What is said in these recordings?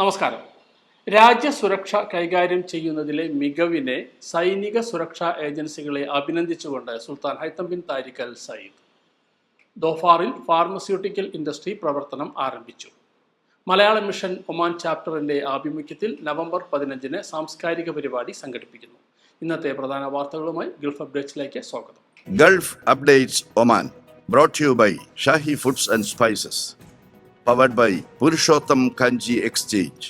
നമസ്കാരം. രാജ്യസുരക്ഷ കൈകാര്യം ചെയ്യുന്നതിലെ മികവിനെ സൈനിക സുരക്ഷാ ഏജൻസികളെ അഭിനന്ദിച്ചുകൊണ്ട് sultan Haitham bin Tariq al Said. ദോഫാറിൽ pharmaceutical industry പ്രവർത്തനം ആരംഭിച്ചു. മലയാള മിഷൻ ഒമാൻ ചാപ്റ്ററിന്റെ ആഭിമുഖ്യത്തിൽ നവംബർ പതിനഞ്ചിന് സാംസ്കാരിക പരിപാടി സംഘടിപ്പിക്കുന്നു. ഇന്നത്തെ പ്രധാന വാർത്തകളുമായി ഗൾഫ് അപ്ഡേറ്റ്സിലേക്ക് സ്വാഗതം. Gulf updates Oman brought to you by foods and and Spices, by Purushottam Kanji exchange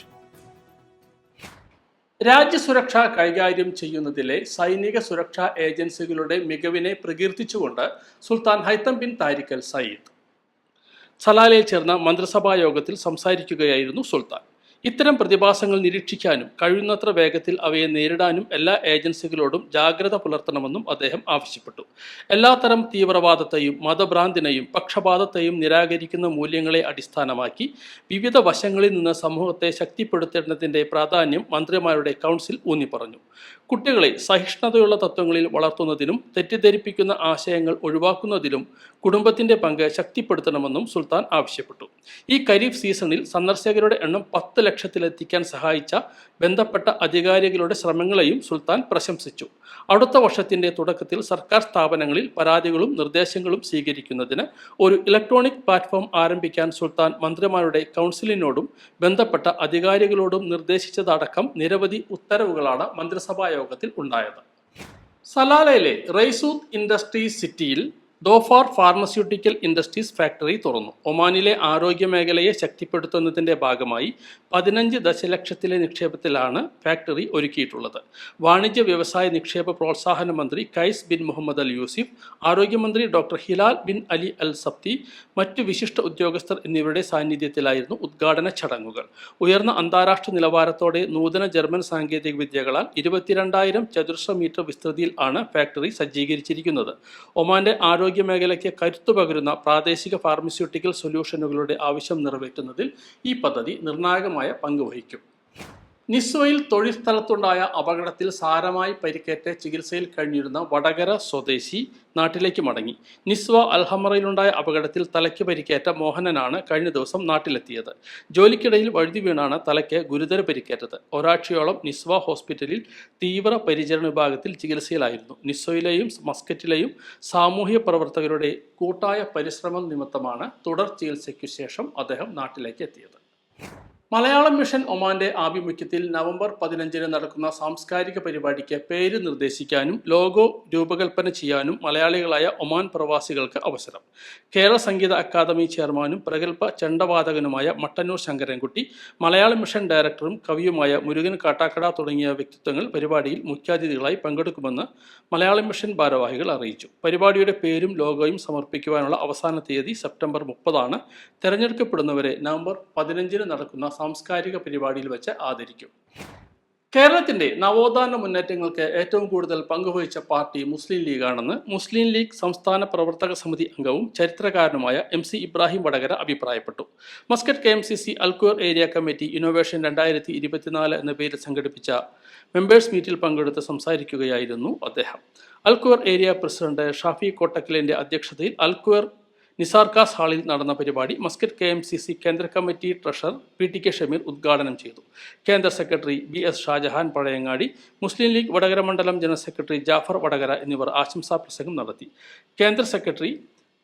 രാജ്യസുരക്ഷ കൈകാര്യം ചെയ്യുന്നതിലെ സൈനിക സുരക്ഷാ ഏജൻസികളുടെ മികവിനെ പ്രകീർത്തിച്ചുകൊണ്ട് സുൽത്താൻ ഹൈത്തം ബിൻ താരിക്കൽ സയ്യിദ്. സലാലയിൽ ചേർന്ന മന്ത്രിസഭാ യോഗത്തിൽ സംസാരിക്കുകയായിരുന്നു സുൽത്താൻ. ഇത്തരം പ്രതിഭാസങ്ങൾ നിരീക്ഷിക്കാനും കഴിയുന്നത്ര വേഗത്തിൽ അവയെ നേരിടാനും എല്ലാ ഏജൻസികളോടും ജാഗ്രത പുലർത്തണമെന്നും അദ്ദേഹം ആവശ്യപ്പെട്ടു. എല്ലാത്തരം തീവ്രവാദത്തെയും മതഭ്രാന്തിനെയും പക്ഷപാതത്തെയും നിരാകരിക്കുന്ന മൂല്യങ്ങളെ അടിസ്ഥാനമാക്കി വിവിധ വശങ്ങളിൽ നിന്ന് സമൂഹത്തെ ശക്തിപ്പെടുത്തേണ്ടതിന്റെ പ്രാധാന്യം മന്ത്രിമാരുടെ കൗൺസിൽ ഊന്നി പറഞ്ഞു. കുട്ടികളെ സഹിഷ്ണുതയുള്ള തത്വങ്ങളിൽ വളർത്തുന്നതിനും തെറ്റിദ്ധരിപ്പിക്കുന്ന ആശയങ്ങൾ ഒഴിവാക്കുന്നതിലും കുടുംബത്തിന്റെ പങ്ക് ശക്തിപ്പെടുത്തണമെന്നും സുൽത്താൻ ആവശ്യപ്പെട്ടു. ഈ ഖരീഫ് സീസണിൽ സന്ദർശകരുടെ എണ്ണം പത്ത് ലക്ഷത്തിലെത്തിക്കാൻ സഹായിച്ച ബന്ധപ്പെട്ട അധികാരികളുടെ ശ്രമങ്ങളെയും സുൽത്താൻ പ്രശംസിച്ചു. അടുത്ത വർഷത്തിന്റെ തുടക്കത്തിൽ സർക്കാർ സ്ഥാപനങ്ങളിൽ പരാതികളും നിർദ്ദേശങ്ങളും സ്വീകരിക്കുന്നതിന് ഒരു ഇലക്ട്രോണിക് പ്ലാറ്റ്ഫോം ആരംഭിക്കാൻ സുൽത്താൻ മന്ത്രിമാരുടെ കൗൺസിലിനോടും ബന്ധപ്പെട്ട അധികാരികളോടും നിർദ്ദേശിച്ചതടക്കം നിരവധി ഉത്തരവുകളാണ് മന്ത്രിസഭാ യോഗത്തിൽ ഉണ്ടായത്. സലാലയിലെ റൈസൂത്ത് ഇൻഡസ്ട്രീസ് സിറ്റിയിൽ ദോഫാർ ഫാർമസ്യൂട്ടിക്കൽ ഇൻഡസ്ട്രീസ് ഫാക്ടറി തുറന്നു. ഒമാനിലെ ആരോഗ്യ മേഖലയെ ശക്തിപ്പെടുത്തുന്നതിന്റെ ഭാഗമായി പതിനഞ്ച് ദശലക്ഷത്തിലെ നിക്ഷേപത്തിലാണ് ഫാക്ടറി ഒരുക്കിയിട്ടുള്ളത്. വാണിജ്യ വ്യവസായ നിക്ഷേപ പ്രോത്സാഹന മന്ത്രി Qais bin Mohammed al Yousef ആരോഗ്യമന്ത്രി doctor Hilal bin Ali al Sabti മറ്റ് വിശിഷ്ട ഉദ്യോഗസ്ഥർ എന്നിവരുടെ സാന്നിധ്യത്തിലായിരുന്നു ഉദ്ഘാടന ചടങ്ങുകൾ. ഉയർന്ന അന്താരാഷ്ട്ര നിലവാരത്തോടെ നൂതന ജർമ്മൻ സാങ്കേതിക വിദ്യകളാൽ ഇരുപത്തിരണ്ടായിരം ചതുരശ്ര മീറ്റർ വിസ്തൃതിയിൽ ആണ് ഫാക്ടറി സജ്ജീകരിച്ചിരിക്കുന്നത്. ഒമാന്റെ ആരോഗ്യ മേഖലയ്ക്ക് കരുത്തു പകരുന്ന പ്രാദേശിക ഫാർമസ്യൂട്ടിക്കൽ സൊല്യൂഷനുകളുടെ ആവശ്യം നിറവേറ്റുന്നതിൽ ഈ പദ്ധതി നിർണായകമായ പങ്ക് വഹിക്കും. നിസ്വയിൽ തൊഴിൽ സ്ഥലത്തുണ്ടായ അപകടത്തിൽ സാരമായി പരിക്കേറ്റ ചികിത്സയിൽ കഴിഞ്ഞിരുന്ന വടകര സ്വദേശി നാട്ടിലേക്ക് മടങ്ങി. നിസ്വ അൽഹമറയിലുണ്ടായ അപകടത്തിൽ തലയ്ക്ക് പരിക്കേറ്റ മോഹനനാണ് കഴിഞ്ഞ ദിവസം നാട്ടിലെത്തിയത്. ജോലിക്കിടയിൽ വഴുതി വീണാണ് തലയ്ക്ക് ഗുരുതര പരിക്കേറ്റത്. ഒരാഴ്ചയോളം നിസ്വ ഹോസ്പിറ്റലിൽ തീവ്ര പരിചരണ വിഭാഗത്തിൽ ചികിത്സയിലായിരുന്നു. നിസ്വയിലെയും മസ്കറ്റിലെയും സാമൂഹ്യ പ്രവർത്തകരുടെ കൂട്ടായ പരിശ്രമം നിമിത്തമാണ് തുടർ ചികിത്സയ്ക്കു ശേഷം അദ്ദേഹം നാട്ടിലേക്ക് എത്തിയത്. മലയാളം മിഷൻ ഒമാന്റെ ആഭിമുഖ്യത്തിൽ നവംബർ പതിനഞ്ചിന് നടക്കുന്ന സാംസ്കാരിക പരിപാടിക്ക് പേര് നിർദ്ദേശിക്കാനും ലോഗോ രൂപകൽപ്പന ചെയ്യാനും മലയാളികളായ ഒമാൻ പ്രവാസികൾക്ക് അവസരം. കേരള സംഗീത അക്കാദമി ചെയർമാനും പ്രഗത്ഭ ചണ്ടവാദകനുമായ മട്ടന്നൂർ ശങ്കരൻകുട്ടി മലയാളം മിഷൻ ഡയറക്ടറും കവിയുമായ മുരുകൻ കാട്ടാക്കട തുടങ്ങിയ വ്യക്തിത്വങ്ങൾ പരിപാടിയിൽ മുഖ്യാതിഥികളായി പങ്കെടുക്കുമെന്ന് മലയാളം മിഷൻ ഭാരവാഹികൾ അറിയിച്ചു. പരിപാടിയുടെ പേരും ലോഗോയും സമർപ്പിക്കുവാനുള്ള അവസാന തീയതി സെപ്റ്റംബർ മുപ്പതാണ്. തെരഞ്ഞെടുക്കപ്പെടുന്നവരെ നവംബർ പതിനഞ്ചിന് നടക്കുന്ന സാംസ്കാരിക പരിപാടിയിൽ വെച്ച് ആദരിക്കും. കേരളത്തിന്റെ നവോത്ഥാന മുന്നേറ്റങ്ങൾക്ക് ഏറ്റവും കൂടുതൽ പങ്കുവഹിച്ച പാർട്ടി മുസ്ലിം ലീഗാണെന്ന് മുസ്ലിം ലീഗ് സംസ്ഥാന പ്രവർത്തക സമിതി അംഗവും ചരിത്രകാരനുമായ എം സി ഇബ്രാഹിം വടകര അഭിപ്രായപ്പെട്ടു. Muscat K M C C Al Khoud area committee innovation രണ്ടായിരത്തി ഇരുപത്തിനാല് എന്ന പേരിൽ സംഘടിപ്പിച്ച മെമ്പേഴ്സ് മീറ്റിൽ പങ്കെടുത്ത് സംസാരിക്കുകയായിരുന്നു അദ്ദേഹം. Al Khoud area president Shafi കോട്ടക്കലിന്റെ അധ്യക്ഷതയിൽ അൽക്കൂർ നിസാർക്കാസ് ഹാളിൽ നടന്ന പരിപാടി Muscat K M C C കേന്ദ്ര committee treasurer P T K Shameer ഉദ്ഘാടനം ചെയ്തു. കേന്ദ്ര secretary B S Shahjahan Pazhayangadi Muslim League Vadakara മണ്ഡലം ജനറൽ സെക്രട്ടറി ജാഫർ വടകര എന്നിവർ ആശംസാ പ്രസംഗം നടത്തി. കേന്ദ്ര secretary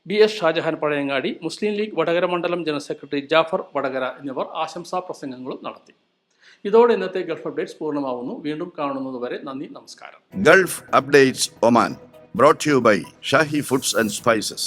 B S Shahjahan Pazhayangadi Muslim League Vadakara മണ്ഡലം ജനറൽ സെക്രട്ടറി ജാഫർ വടകര എന്നിവർ ആശംസാ പ്രസംഗങ്ങളും നടത്തി. ഇതോടെ ഇന്നത്തെ ഗൾഫ് അപ്ഡേറ്റ്സ് പൂർണമാവുന്നു. വീണ്ടും കാണുന്നതുവരെ നന്ദി നമസ്കാരം. Gulf updates Oman brought to you by foods and spices